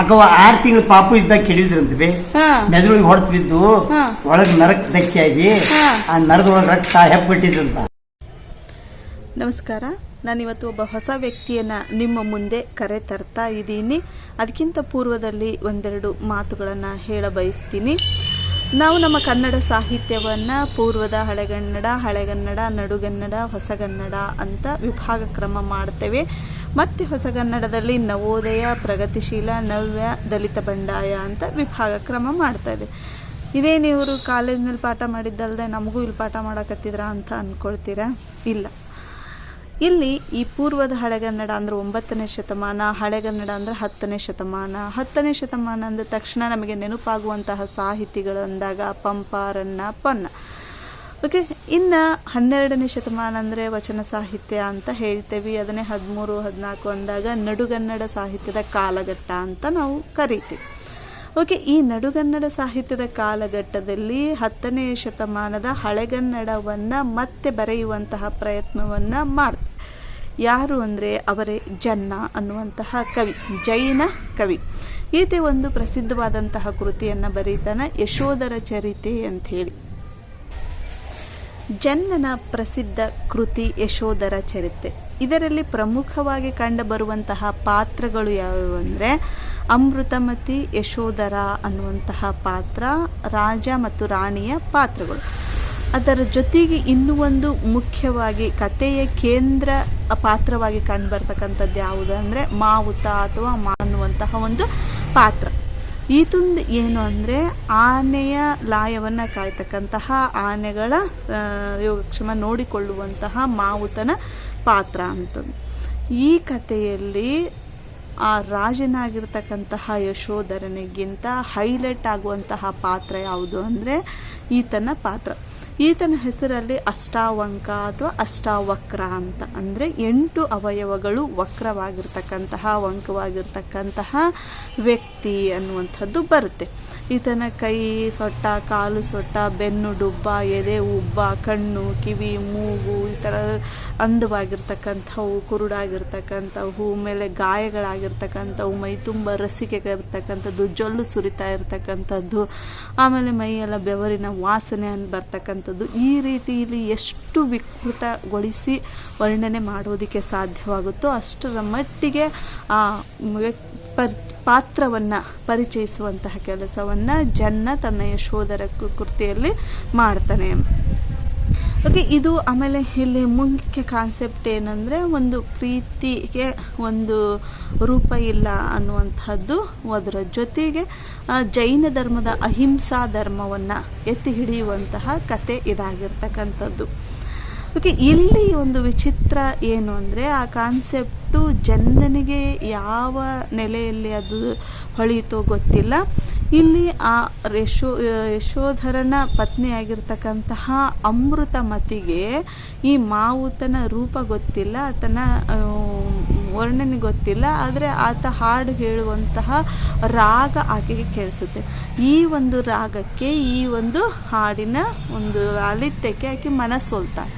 ಅಕ್ಕವ ಆರು ತಿಂಗಳ ಪಾಪು ಇದ್ದಾಗ ಹಾ. ಮೆದುಳಿಗೆ ಹೊಡೆದು ಬಿದ್ದು ಒಳಗೆ ನರಕ್ ಧಕ್ಕೆಯಾಗಿ. ಆ ನರದೊಳಗೆ ರಕ್ತ ಹೆಪ್ಪಟ್ಟಿದ್ರಂತ. ನಮಸ್ಕಾರ. ನಾನಿವತ್ತು ಒಬ್ಬ ಹೊಸ ವ್ಯಕ್ತಿಯನ್ನು ನಿಮ್ಮ ಮುಂದೆ ಕರೆ ತರ್ತಾ ಇದ್ದೀನಿ. ಅದಕ್ಕಿಂತ ಪೂರ್ವದಲ್ಲಿ ಒಂದೆರಡು ಮಾತುಗಳನ್ನು ಹೇಳ ಬಯಸ್ತೀನಿ. ನಾವು ನಮ್ಮ ಕನ್ನಡ ಸಾಹಿತ್ಯವನ್ನು ಪೂರ್ವದ ಹಳೆಗನ್ನಡ ಹಳೆಗನ್ನಡ ನಡುಗನ್ನಡ ಹೊಸಗನ್ನಡ ಅಂತ ವಿಭಾಗ ಕ್ರಮ ಮಾಡ್ತೇವೆ. ಮತ್ತು ಹೊಸಗನ್ನಡದಲ್ಲಿ ನವೋದಯ, ಪ್ರಗತಿಶೀಲ, ನವ್ಯ, ದಲಿತ ಬಂಡಾಯ ಅಂತ ವಿಭಾಗ ಕ್ರಮ ಮಾಡ್ತಾ ಇದೆ. ಇದೇನು ಇವರು ಕಾಲೇಜ್ನಲ್ಲಿ ಪಾಠ ಮಾಡಿದ್ದಲ್ಲದೆ ನಮಗೂ ಇಲ್ಲಿ ಪಾಠ ಮಾಡಕತ್ತಿದ್ರ ಅಂತ ಅಂದ್ಕೊಳ್ತೀರಾ ಇಲ್ಲ. ಇಲ್ಲಿ ಈ ಪೂರ್ವದ ಹಳೆಗನ್ನಡ ಅಂದ್ರೆ ಒಂಬತ್ತನೇ ಶತಮಾನ, ಹಳೆಗನ್ನಡ ಅಂದ್ರೆ ಹತ್ತನೇ ಶತಮಾನ. ಹತ್ತನೇ ಶತಮಾನ ಅಂದ ತಕ್ಷಣ ನಮಗೆ ನೆನಪಾಗುವಂತಹ ಸಾಹಿತಿಗಳು ಅಂದಾಗ ಪಂಪ, ರನ್ನ, ಪೊನ್ನ. ಓಕೆ, ಇನ್ನು ಹನ್ನೆರಡನೇ ಶತಮಾನ ಅಂದರೆ ವಚನ ಸಾಹಿತ್ಯ ಅಂತ ಹೇಳ್ತೇವೆ. ಅದನ್ನೇ ಹದಿಮೂರು, ಹದಿನಾಲ್ಕು ಅಂದಾಗ ನಡುಗನ್ನಡ ಸಾಹಿತ್ಯದ ಕಾಲಘಟ್ಟ ಅಂತ ನಾವು ಕರಿತೀವಿ. ಓಕೆ, ಈ ನಡುಗನ್ನಡ ಸಾಹಿತ್ಯದ ಕಾಲಘಟ್ಟದಲ್ಲಿ ಹತ್ತನೇ ಶತಮಾನದ ಹಳೆಗನ್ನಡವನ್ನು ಮತ್ತೆ ಬರೆಯುವಂತಹ ಪ್ರಯತ್ನವನ್ನು ಮಾಡ್ತಾರೆ ಯಾರು ಅಂದರೆ ಅವರೇ ಜನ್ನ ಅನ್ನುವಂತಹ ಕವಿ, ಜೈನ ಕವಿ. ಈತೆ ಒಂದು ಪ್ರಸಿದ್ಧವಾದಂತಹ ಕೃತಿಯನ್ನು ಬರೀತಾನೆ ಯಶೋಧರ ಚರಿತೆ ಅಂಥೇಳಿ ಜನ್ನನ ಪ್ರಸಿದ್ಧ ಕೃತಿ ಯಶೋಧರ ಚರಿತ್ರೆ. ಇದರಲ್ಲಿ ಪ್ರಮುಖವಾಗಿ ಕಂಡುಬರುವಂತಹ ಪಾತ್ರಗಳು ಯಾವುವು ಅಂದರೆ ಅಮೃತಮತಿ ಯಶೋಧರ ಅನ್ನುವಂತಹ ಪಾತ್ರ, ರಾಜ ಮತ್ತು ರಾಣಿಯ ಪಾತ್ರಗಳು. ಅದರ ಜೊತೆಗೆ ಇನ್ನೂ ಒಂದು ಮುಖ್ಯವಾಗಿ ಕಥೆಯ ಕೇಂದ್ರ ಪಾತ್ರವಾಗಿ ಕಂಡುಬರ್ತಕ್ಕಂಥದ್ದು ಯಾವುದು ಅಂದರೆ ಮಾವುತ ಅಥವಾ ಮಾ ಅನ್ನುವಂತಹ ಒಂದು ಪಾತ್ರ. ಈತೊಂದು ಏನು ಅಂದರೆ ಆನೆಯ ಲಾಯವನ್ನು ಕಾಯ್ತಕ್ಕಂತಹ ಆನೆಗಳ ಯೋಗಕ್ಷೇಮ ನೋಡಿಕೊಳ್ಳುವಂತಹ ಮಾವುತನ ಪಾತ್ರ ಅಂತಂದು. ಈ ಕಥೆಯಲ್ಲಿ ಆ ರಾಜನಾಗಿರ್ತಕ್ಕಂತಹ ಯಶೋಧರನಿಗಿಂತ ಹೈಲೈಟ್ ಆಗುವಂತಹ ಪಾತ್ರ ಯಾವುದು ಅಂದರೆ ಈತನ ಪಾತ್ರ. ಈತನ ಹೆಸರಲ್ಲಿ ಅಷ್ಟಾವಂಕ ಅಥವಾ ಅಷ್ಟಾವಕ್ರ ಅಂತ. ಅಂದರೆ ಎಂಟು ಅವಯವಗಳು ವಕ್ರವಾಗಿರ್ತಕ್ಕಂತಹ ವಂಕವಾಗಿರ್ತಕ್ಕಂತಹ ವ್ಯಕ್ತಿ ಅನ್ನುವಂಥದ್ದು ಬರುತ್ತೆ. ಈತನ ಕೈ ಸೊಟ್ಟ, ಕಾಲು ಸೊಟ್ಟ, ಬೆನ್ನು, ಡುಬ್ಬ, ಎದೆ, ಉಬ್ಬ, ಕಣ್ಣು, ಕಿವಿ, ಮೂಗು, ಈ ಥರ ಅಂದವಾಗಿರ್ತಕ್ಕಂಥವು, ಕುರುಡಾಗಿರ್ತಕ್ಕಂಥವು, ಮೇಲೆ ಗಾಯಗಳಾಗಿರ್ತಕ್ಕಂಥವು, ಮೈ ತುಂಬ ರಸಿಕೆ ಇರ್ತಕ್ಕಂಥದ್ದು ಜೊಲ್ಲು ಸುರಿತಾ ಇರ್ತಕ್ಕಂಥದ್ದು, ಆಮೇಲೆ ಮೈಯೆಲ್ಲ ಬೆವರಿನ ವಾಸನೆ ಅಂತ ಬರ್ತಕ್ಕಂಥದ್ದು ಈ ರೀತಿಯಲ್ಲಿ ಎಷ್ಟು ವಿಕೃತಗೊಳಿಸಿ ವರ್ಣನೆ ಮಾಡೋದಕ್ಕೆ ಸಾಧ್ಯವಾಗುತ್ತೋ ಅಷ್ಟರ ಮಟ್ಟಿಗೆ ಆ ಪಾತ್ರವನ್ನು ಪರಿಚಯಿಸುವಂತಹ ಕೆಲಸವನ್ನು ಜನ್ನ ತನ್ನ ಯಶೋಧರ ಕೃತಿಯಲ್ಲಿ ಮಾಡ್ತಾನೆ. ಓಕೆ ಇದು ಆಮೇಲೆ ಇಲ್ಲಿ ಮುಖ್ಯ ಕಾನ್ಸೆಪ್ಟ್ ಏನಂದರೆ ಒಂದು ಪ್ರೀತಿಗೆ ಒಂದು ರೂಪ ಇಲ್ಲ ಅನ್ನುವಂಥದ್ದು ಅದರ ಜೊತೆಗೆ ಜೈನ ಧರ್ಮದ ಅಹಿಂಸಾ ಧರ್ಮವನ್ನು ಎತ್ತಿ ಹಿಡಿಯುವಂತಹ ಕತೆ ಇದಾಗಿರ್ತಕ್ಕಂಥದ್ದು. ಓಕೆ ಇಲ್ಲಿ ಒಂದು ವಿಚಿತ್ರ ಏನು ಅಂದರೆ ಆ ಕಾನ್ಸೆಪ್ಟು ಜನನಿಗೆ ಯಾವ ನೆಲೆಯಲ್ಲಿ ಅದು ಹೊಳೆಯಿತೋ ಗೊತ್ತಿಲ್ಲ. ಇಲ್ಲಿ ಆ ಯಶೋ ಯಶೋಧರನ ಪತ್ನಿಯಾಗಿರ್ತಕ್ಕಂತಹ ಅಮೃತಮತಿಗೆ ಈ ಮಾವುತನ ರೂಪ ಗೊತ್ತಿಲ್ಲ, ಆತನ ವರ್ಣನೆ ಗೊತ್ತಿಲ್ಲ, ಆದರೆ ಆತ ಹಾಡು ಹೇಳುವಂತಹ ರಾಗ ಆಕೆಗೆ ಕೇಳಿಸುತ್ತೆ. ಈ ಒಂದು ರಾಗಕ್ಕೆ, ಈ ಒಂದು ಹಾಡಿನ ಒಂದು ಲಾಲಿತ್ಯಕ್ಕೆ ಆಕೆ ಮನಸ್ಸೋಲ್ತಾಳೆ.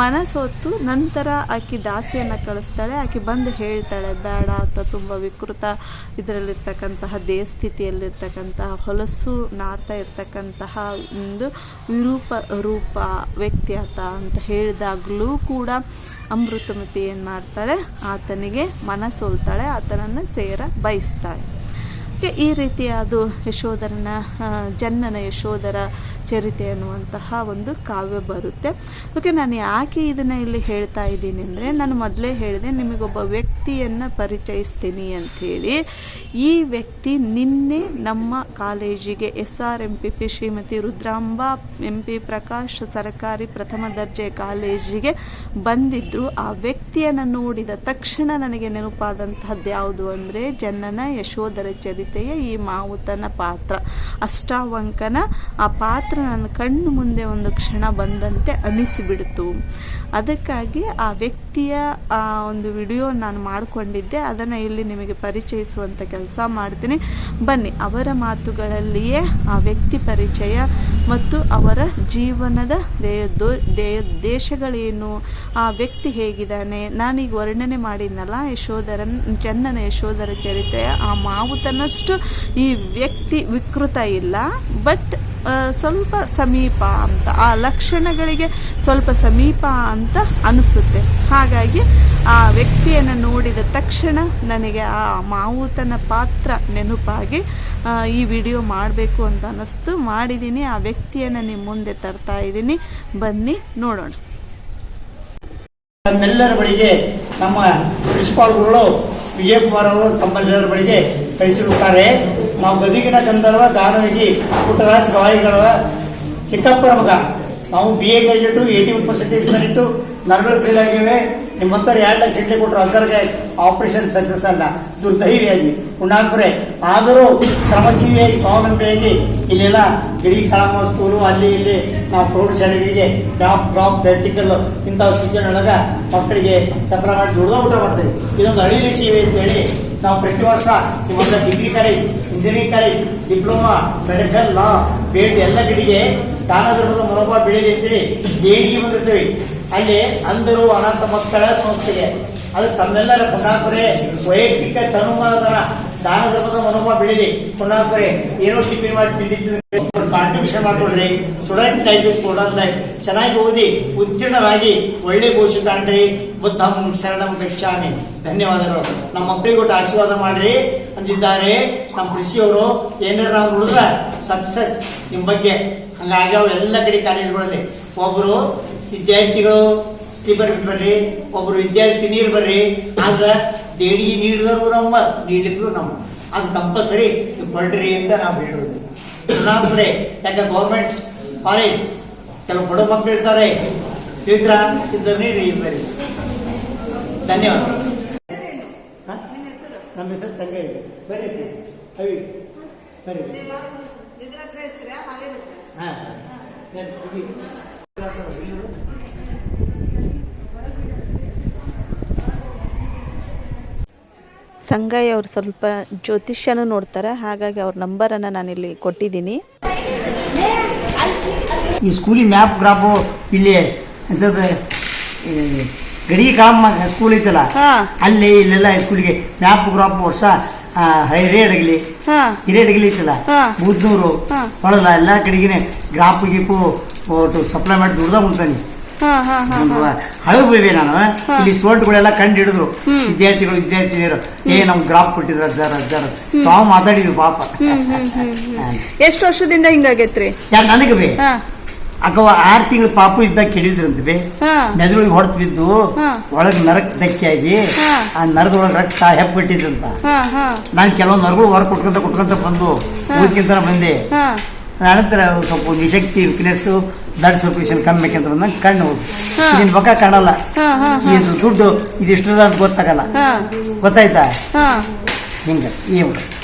ಮನಸೋತು ನಂತರ ಆಕೆ ದಾಸಿಯನ್ನು ಕಳಿಸ್ತಾಳೆ, ಆಕೆ ಬಂದು ಹೇಳ್ತಾಳೆ, ಬೇಡ ಅಂತ ತುಂಬ ವಿಕೃತ ಇದರಲ್ಲಿರ್ತಕ್ಕಂತಹ ದೇಹ ಸ್ಥಿತಿಯಲ್ಲಿರ್ತಕ್ಕಂತಹ ಹೊಲಸು ನಾರ್ತಾ ಇರ್ತಕ್ಕಂತಹ ಒಂದು ವಿರೂಪ ರೂಪ ವ್ಯಕ್ತಿ ಆತ ಅಂತ ಹೇಳಿದಾಗಲೂ ಕೂಡ ಅಮೃತಮತಿ ಏನು ಮಾಡ್ತಾಳೆ, ಆತನಿಗೆ ಮನಸೋಲ್ತಾಳೆ, ಆತನನ್ನು ಸೇರ ಬಯಸ್ತಾಳೆ. ಈ ರೀತಿ ಅದು ಯಶೋಧರನ ಜನ್ನನ ಯಶೋಧರ ಚರಿತೆ ಅನ್ನುವಂತಹ ಒಂದು ಕಾವ್ಯ ಬರುತ್ತೆ. ಓಕೆ, ನಾನು ಯಾಕೆ ಇದನ್ನು ಇಲ್ಲಿ ಹೇಳ್ತಾ ಇದ್ದೀನಿ ಅಂದರೆ, ನಾನು ಮೊದಲೇ ಹೇಳಿದೆ, ನಿಮಗೊಬ್ಬ ವ್ಯಕ್ತಿಯನ್ನು ಪರಿಚಯಿಸ್ತೀನಿ ಅಂಥೇಳಿ ಈ ವ್ಯಕ್ತಿ ನಿನ್ನೆ ನಮ್ಮ ಕಾಲೇಜಿಗೆ S R M P P Shrimati Rudramba M P Prakash ಸರ್ಕಾರಿ ಪ್ರಥಮ ದರ್ಜೆ ಕಾಲೇಜಿಗೆ ಬಂದಿದ್ದರು ಆ ವ್ಯಕ್ತಿಯನ್ನು ನೋಡಿದ ತಕ್ಷಣ ನನಗೆ ನೆನಪಾದಂತಹದ್ದು ಯಾವುದು ಅಂದರೆ, ಜನನ ಯಶೋಧರ ಚರಿತೆಯ ಈ ಮಾವುತನ ಪಾತ್ರ. ಅಷ್ಟಾವಂಕನ ಆ ಪಾತ್ರ ನನ್ನ ಕಣ್ಣು ಮುಂದೆ ಒಂದು ಕ್ಷಣ ಬಂದಂತೆ ಅನಿಸಿಬಿಡ್ತು. ಅದಕ್ಕಾಗಿ ಆ ವ್ಯಕ್ತಿಯ ಆ ಒಂದು ವಿಡಿಯೋ ನಾನು ಮಾಡಿಕೊಂಡಿದ್ದೆ. ಅದನ್ನು ಇಲ್ಲಿ ನಿಮಗೆ ಪರಿಚಯಿಸುವಂಥ ಕೆಲಸ ಮಾಡ್ತೀನಿ. ಬನ್ನಿ, ಅವರ ಮಾತುಗಳಲ್ಲಿಯೇ ಆ ವ್ಯಕ್ತಿ ಪರಿಚಯ ಮತ್ತು ಅವರ ಜೀವನದ ದೇಶಗಳೇನು, ಆ ವ್ಯಕ್ತಿ ಹೇಗಿದ್ದಾನೆ, ನಾನೀಗ ವರ್ಣನೆ ಮಾಡಿದ್ನಲ್ಲ ಯಶೋಧರನ್ ಚನ್ನನ ಯಶೋಧರ ಚರಿತ್ರೆ ಆ ಮಾವುತನಷ್ಟು ಈ ವ್ಯಕ್ತಿ ವಿಕೃತ ಇಲ್ಲ. ಬಟ್ ಸ್ವಲ್ಪ ಸಮೀಪ ಅಂತ, ಆ ಲಕ್ಷಣಗಳಿಗೆ ಸ್ವಲ್ಪ ಸಮೀಪ ಅಂತ ಅನಿಸುತ್ತೆ. ಹಾಗಾಗಿ ಆ ವ್ಯಕ್ತಿಯನ್ನು ನೋಡಿದ ತಕ್ಷಣ ನನಗೆ ಆ ಮಾವುತನ ಪಾತ್ರ ನೆನಪಾಗಿ ಈ ವಿಡಿಯೋ ಮಾಡಬೇಕು ಅಂತ ಅನ್ನಿಸ್ತು. ಮಾಡಿದ್ದೀನಿ ಆ ವ್ಯಕ್ತಿಯನ್ನು ನಿಮ್ಮ ಮುಂದೆ ತರ್ತಾ ಇದ್ದೀನಿ. ಬನ್ನಿ, ನೋಡೋಣ. ನಮ್ಮೆಲ್ಲರ ಬಳಿಗೆ ನಮ್ಮ ಪ್ರಿನ್ಸಿಪಾಲ್ಗಳು ವಿಜಯಕುಮಾರ್ ಅವರು ತಮ್ಮೆಲ್ಲರ ಬಳಿಗೆ ಕಳಿಸಿರುತ್ತಾರೆ. ನಾವು ಗದಿಗಿನ ಗಂಧರ್ವ ದಾನವಿಗಿ ಪುಟ್ಟರಾಜ್ ಗವಾಯಿಗಳವ, ಚಿಕ್ಕಪ್ಪರ ಮಗ. ನಾವು B A graduate eighty percentage ಮೇಲಿಟ್ಟು ನರಗಳು ಫೇಲ್ ಆಗಿವೆ. ನಿಮ್ಮಂತರ ಎರಡು ಲಕ್ಷ ಇಟ್ಲಿ ಕೊಟ್ಟರು. ಅದರಿಗೆ ಆಪರೇಷನ್ ಸಕ್ಸಸ್ ಅಲ್ಲ. ದುರ್ದೈವಿಯಾಗಿ. ಪುಣ್ಯಾತ್ಮರೆ ಆದರೂ ಶ್ರಮಜೀವಿಯಾಗಿ, ಸ್ವಾವಲಂಬಿಯಾಗಿ ಇಲ್ಲೆಲ್ಲ ಗಿಡಿ ಕಳಮ ಸ್ಕೂಲು ಅಲ್ಲಿ ಇಲ್ಲಿ ನಾವು ಪ್ರೌಢಶಾಲೆಗಳಿಗೆ ಡಾಪ್ ಡ್ರಾಪ್ ಪ್ರಾಕ್ಟಿಕಲ್ ಇಂಥ ಶಿಕ್ಷಣ ಒಳಗೆ ಮಕ್ಕಳಿಗೆ ಸಪ್ರಮಾಣ ಮಾಡಿ ದುಡ್ದ ಊಟ ಮಾಡ್ತೇವೆ. ಇದೊಂದು ಅಳಿಲಿ ಸೇವೆ ಅಂತೇಳಿ ನಾವು ಪ್ರತಿ ವರ್ಷ ಇವಾಗ degree college engineering college diploma medical law B ಎಲ್ಲ ಕಡೆಗೆ ದಾನ ಧರ್ಮದ ಮನೋಭಾವ ಬೆಳೀಲಿ ಅಂತೇಳಿ ದೇಣಿಗೆ ಬಂದಿರ್ತೀವಿ. ಅಲ್ಲಿ ಅಂಧರು ಅನಂತ ಮಕ್ಕಳ ಸಂಸ್ಥೆಗೆ. ಅದು ತಮ್ಮೆಲ್ಲರ ಪುಣ್ಯಾತ್ಮರೆ ವೈಯಕ್ತಿಕ ತನುಮಾನ ದಾನ ಧರ್ಮದ ಮನೋಭಾವ ಬೆಳೀಲಿ ಪುಣ್ಯಾತ್ಮರೆ ಏನೋ ಟಿಫಿನ್ ಮಾಡಿ ತಿಂದಿದ್ದು ಕಾಂಟ್ರಿಬ್ಯೂಷನ್ ಮಾಡ್ಕೊಡ್ರಿ. ಸ್ಟೂಡೆಂಟ್ ಲೈಫ್ ಸ್ಟೂಡೆಂಟ್ ಲೈಫ್ ಚೆನ್ನಾಗಿ ಓದಿ, ಉತ್ತೀರ್ಣರಾಗಿ ಒಳ್ಳೆ ಘೋಷಿತಾಂಡ್ರಿ. ಬುದ್ಧಂ ಶರಣಂ ಗಚ್ಚಾಮಿ ಧನ್ಯವಾದಗಳು. ನಮ್ಮ ಒಟ್ಟು ಆಶೀರ್ವಾದ ಮಾಡ್ರಿ ಅಂದಿದ್ದಾರೆ. ನಮ್ಮ ಕೃಷಿಯವರು ಏನಾರ ನಾವು ನೋಡಿದ್ರೆ ಸಕ್ಸಸ್ ನಿಮ್ಮ ಬಗ್ಗೆ. ಹಂಗಾಗ್ಯಾವ ಎಲ್ಲ ಕಡೆ ಕಾಲೇಜ್ಗಳಲ್ಲಿ. ಒಬ್ಬರು ವಿದ್ಯಾರ್ಥಿಗಳು ಸ್ಲೀಪರ್ ಬರ್ರಿ ಒಬ್ಬರು ವಿದ್ಯಾರ್ಥಿ ನೀರು ಬರ್ರಿ, ಆದ್ರೆ ದೇಣಿಗೆ ನೀಡಿದ್ರು ನಮ್ಮ ನೀಡಿದ್ರು ನಮ್ಮ. ಅದು ಕಂಪಲ್ಸರಿ ನೀವು ಕೊಡ್ರಿ ಅಂತ ನಾವು ಹೇಳೋದು ಅಂದ್ರೆ ಯಾಕೆ ಗೌರ್ಮೆಂಟ್ ಕಾಲೇಜ್ ಕೆಲವು ಬಡ ಮಕ್ಕಳು ಇರ್ತಾರೆ. ತಿಳಿದ್ರ ಇದ್ದರೆ ನೀರು ಬರ್ರಿ ಧನ್ಯವಾದ? ನಮ್ಮ ಹೆಸರು ಸಂಗಯ್ಯ ಬರ್ರಿ ಅವಿ. ಬರ್ರಿ ಹಾಂ. ಸಂಗಯ್ಯ ಅವರು ಸ್ವಲ್ಪ ಜ್ಯೋತಿಷ್ಯನೂ ನೋಡ್ತಾರೆ ಹಾಗಾಗಿ ಅವ್ರ ನಂಬರನ್ನು ನಾನಿಲ್ಲಿ ಕೊಟ್ಟಿದ್ದೀನಿ. ಈ ಸ್ಕೂಲಿ ಮ್ಯಾಪ್ ಗ್ರಾಫು ಇಲ್ಲಿ ಗಡಿ ಕಾಮ ಸ್ಕೂಲ್ ಐತಲ್ಲ. ಅಲ್ಲಿ ಇಲ್ಲೆಲ್ಲ ಸ್ಕೂಲಿಗೆ ಮ್ಯಾಪ್ ಗ್ರಾಪ್ ವರ್ಷ ಹಿರೇಡಗಲಿ ಹಾ. ಹಿರೇಡಗಲಿ ಐತಲ್ಲ ಬುದ್ನೂರು ಹೊಳಲ್ಲ. ಹೊಳಲ ಎಲ್ಲ ಕಡೆಗೆ ಗ್ರಾಪ್ ಗೀಪು ಒಟ್ಟು ಸಪ್ಲೈ ಮಾಡಿ ದುಡ್ದ ಮುಂತಾನೆ ಹಾ ಹಾ ಹಾ ಒಂದು ಹಳವು ನಾನು ಇಲ್ಲಿ ಸ್ಟೂಡೆಂಟ್ಗಳೆಲ್ಲ ಕಂಡು ಹಿಡಿದ್ರು ವಿದ್ಯಾರ್ಥಿಗಳು ವಿದ್ಯಾರ್ಥಿನಿಯರು ಏ ನಮ್ ಗ್ರಾಫ್ ಕೊಟ್ಟಿದ್ರು ಅಜ್ಜಾರ ಅಜ್ಜಾರ ತಾವು ಮಾತಾಡಿದ್ರು ಪಾಪ. ಎಷ್ಟು ವರ್ಷದಿಂದ ಹಿಂಗಾಗೈತ್ರಿ? ಯಾರು ನನಗೆ ಬೇ? ಅಕ್ಕವ ಆರು ತಿಂಗಳು ಪಾಪು ಇದ್ದಾಗ ಹಾ. ಮೆದುಳಿಗೆ ಹೊಡೆದು ಬಿದ್ದು. ಒಳಗೆ ನರಕ್ ಧಕ್ಕೆಯಾಗಿ ಹಾ. ಆ ನರದೊಳಗೆ ರಕ್ತ ಹೆಪ್ಪಿಟ್ಟಿದ್ರಂತ ನಾನು ಕೆಲವೊಂದು ನರಗಳು ಹೊರ ಕೊಟ್ಕೊಂತ ಕೊಟ್ಕೊಂತ ಬಂದು ಊರ್ಕಿಂತ ಬಂದೆ. ನಂತರ ಸ್ವಲ್ಪ ನಿಶಕ್ತಿ ವೀಕ್ನೆಸ್ ಬ್ಲಡ್ ಸರ್ಕ್ಯುಲೇಷನ್ ಕಮ್ಮಿ ಅಂತ ನಂಗೆ ಕಣ್ಣು ಹೋಗಿ ಹಾ. ನಿನ್ ಮುಖ ಕಾಣಲ್ಲ. ಇದು ದುಡ್ಡು ಇದಿಷ್ಟದ ಅಂತ ಗೊತ್ತಾಗಲ್ಲ. ಗೊತ್ತಾಯ್ತಾ? ಹಿಂಗೆ ಈ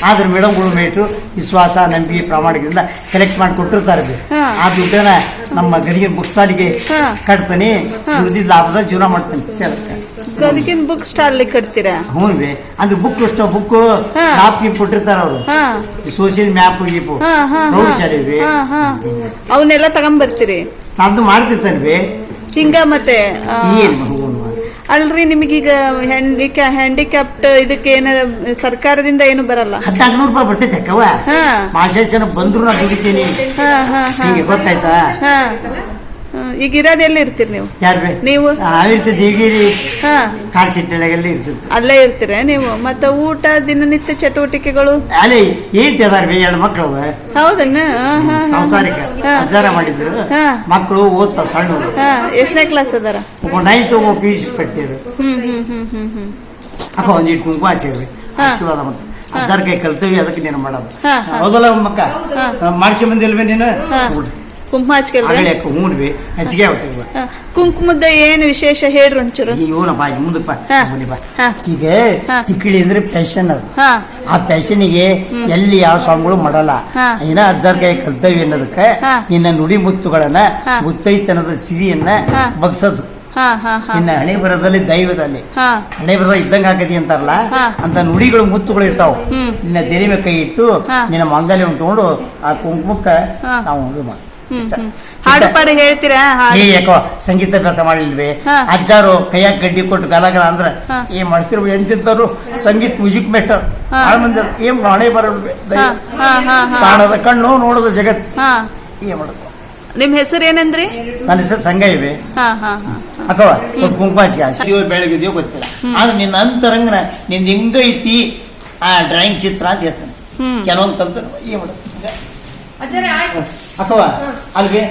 ಆದ್ರೆ ಮೇಡಮ್ಗಳು ಮೇಟ್ರು ವಿಶ್ವಾಸ ನಂಬಿಕೆ ಪ್ರಾಮಾಣಿಕದಿಂದ ಕಲೆಕ್ಟ್ ಮಾಡಿ ಕೊಟ್ಟಿರ್ತಾರೆ ಬಿ. ಆ ದುಡ್ಡನ್ನ ನಮ್ಮ ಗದಗಿನ ಬುಕ್ ಸ್ಟಾಲಿಗೆ ಕಟ್ತೇನೆ. ದುಡ್ದಿದ್ದ ಲಾಭದ ಜೀವನ ಮಾಡ್ತೇನೆ. ಸೇರಕ್ಕೆ ಗದಗಿನ ಬುಕ್ ಸ್ಟಾಲ್ ಕಟ್ತೀರಾ? ಹ್ಞೂ ರೀ. ಅಂದ್ರೆ ಬುಕ್ ಇಷ್ಟ ಬುಕ್. ಮ್ಯಾಪ್ ಗೀಪ್ ಕೊಟ್ಟಿರ್ತಾರ ಅವರು. ಈ ಸೋಷಿಯಲ್ ಮ್ಯಾಪ್ ಗೀಪು. ಪ್ರೌಢಶಾಲೆ ಹಾ ಅವನ್ನೆಲ್ಲ ತಗೊಂಬರ್ತೀರಿ? ಅದು ಮಾಡ್ತಿರ್ತಾನೆ ರೀ. ಹಿಂಗ ಮತ್ತೆ ಅಲ್ರಿ ನಿಮಗೀಗ ಹ್ಯಾಂಡಿಕ್ಯಾ ಹ್ಯಾಂಡಿಕ್ಯಾಪ್ಟ್ ಇದಕ್ಕೆ ಏನ ಸರ್ಕಾರದಿಂದ ಏನು ಬರಲ್ಲ. ಹದಿನಾಲ್ಕು ನೂರು ರೂಪಾಯಿ ಬರ್ತೈತೆ ಅಕ್ಕವ ಹಾ. ಮಾಶಾಸನ ಬಂದ್ರು ನಾ ದುಡಿತೀನಿ. ಹಾ ಹಾ ಹಾ. ಹಿಂಗೆ ಗೊತ್ತಾಯ್ತಾ? ಹಾ. ಹಾ. ಈಗ ಇರೋದು ಎಲ್ಲಿ ಇರ್ತೀರಿ ನೀವು? ಯಾರು ಬೇ? ನೀವು? ಆವಿರ್ತಿ ದೇಗಿರಿ ಹಾ. ಕಾನ್ಸೆಂಟ್ಗಳಲ್ಲಿ ಇರ್ತಿರ್ತಾರೆ ಅಲ್ಲೇ ಇರ್ತೀರ ನೀವು? ಮತ್ತೆ ಊಟ ದಿನನಿತ್ಯ ಚಟುವಟಿಕೆಗಳು? ಅಲ್ಲೇ ಏನ್ ಅದಾರ ಬೇ ಎರಡು ಮಕ್ಕಳು ಹೌದನ್ನ ಹಾ, ಹಾ, ಹಾ. ಸಂಸಾರಿಕ ಹಾ. ಅಜ್ಜಾರ ಮಾಡಿದ್ರು. ಹಾ. ಮಕ್ಕಳು ಓದ್ತಾವ ಸಣ್ಣ ಹಾ ಎಷ್ಟನೇ ಕ್ಲಾಸ್ ಅದಾರ? ಒಬ್ಬ ಪೀಸ್ ಕಟ್ಟಿದ್ರು ಅಕ್ಕ ಒಂದಿಟ್ಟು ಕುಂಕುಮ ಹಚ್ಚಿರ್ರಿ ಆಶೀರ್ವಾದ ಮತ್ತೆ ಅಜ್ಜಾರ ಕೈ ಕಲ್ತೀವಿ ಅದಕ್ಕೆ ನೀನು ಮಾಡೋದು. ಹೌದಲ್ಲ ಮಕ್ಕ ಮಾಡ್ಸಿ ಬಂದಿಲ್ವೇ ನೀನು. ಕುಂಕುಮ ಹಚ್ಕಲ್ರಿ ಆಗಲೇ ಅಕ್ಕ ಹ್ಞೂ ಬಿ ಹಚ್ಚಿಗೆ ಹೊಟ್ಟಿಗೆ ಹಾ. ಕುಂಕುಮದ ಏನು ವಿಶೇಷ ಹೇಳ್ರಿ ಒಂಚೂರು ಇವನಪ್ಪ ಮುಂದಪ್ಪ ಬಾ ಹಾ. ಈಗ. ತಿಕ್ಕಿಳಿ ಅಂದ್ರೆ ಪೆನ್ಷನ್ ಅದು ಆ ಪ್ಯಾಶನಿಗೆ ಎಲ್ಲಿ ಯಾವ ಸಾಂಗ್ಗಳು ಮಾಡಲ್ಲ. ಏನ ಅಜ್ಜಾರ ಕೈ ಕಲ್ತವಿ ಅನ್ನೋದಕ್ಕೆ ನಿನ್ನ ನುಡಿ ಮುತ್ತುಗಳನ್ನ. ಮುತ್ತೈತನದ ಸಿರಿಯನ್ನ ಬಗ್ಸೋದು. ನಿನ್ನ ಹಣೆ ಬರದಲ್ಲಿ ದೈವದಲ್ಲಿ. ಹಣೆ ಬರದ ಇದ್ದಂಗ ಆಗದಿ ಅಂತಾರಲ್ಲ. ಅಂತ ನುಡಿಗಳು ಮುತ್ತುಗಳು ಇರ್ತಾವ. ನಿನ್ನ ತೆರೆ ಮೇಲೆ ಕೈ ಇಟ್ಟು. ನಿನ್ನ ಮಂಗಲ್ಯವನ್ನು ತಗೊಂಡು ಆ ಕುಂಕುಮಕ್ಕ. ನಾವು ಇದು ಮಾಡಿ ಹಾಡು ಪಾಡು ಹೇಳ್ತೀರಾ? ಏ ಯಾಕೋ ಸಂಗೀತ ಅಭ್ಯಾಸ ಮಾಡಿಲ್ವೇ. ಅಜ್ಜಾರು ಕೈಯಾಗ ಗಡ್ಡಿ ಕೊಟ್ಟು ಗಲಗಲ ಅಂದ್ರ. ಏನ್ ಮಾಡ್ತಿರೋ ಎಂತಿರ್ತಾರು ಸಂಗೀತ ಮ್ಯೂಸಿಕ್ ಮೇಸ್ಟರ್. ಭಾಳ ಮಂದಿ. ಏನ್ ಹಣೆ ಕಾಣದ ಕಣ್ಣು ನೋಡೋದು ಜಗತ್. ಏನ್ ಮಾಡುದು ನಿಮ್ ಹೆಸರು ಏನಂದ್ರಿ? ನನ್ನ ಹೆಸರು ಸಂಘ ಇವೆ ಹಾ ಹಾ ಹಾ. ಅಕ್ಕವ ಒಂದು ಕುಂಕುಮ ಹಚ್ಚಿ ಹಸಿದೆಯೋ ಬೆಳಗಿದೆಯೋ ಗೊತ್ತಿಲ್ಲ. ಆದ್ರೆ ನಿನ್ನ ಅಂತರಂಗನ ನಿನ್ ಹೆಂಗೈತಿ ಆ ಡ್ರಾಯಿಂಗ್ ಚಿತ್ರ ಅಂತ ಹೇಳ್ತಾನೆ. ಕೆಲವೊಂದು ಕಲ್ತು ಏನ್ ಮಾಡೋದು? ಅಥವಾ ಅಲ್ವೇ?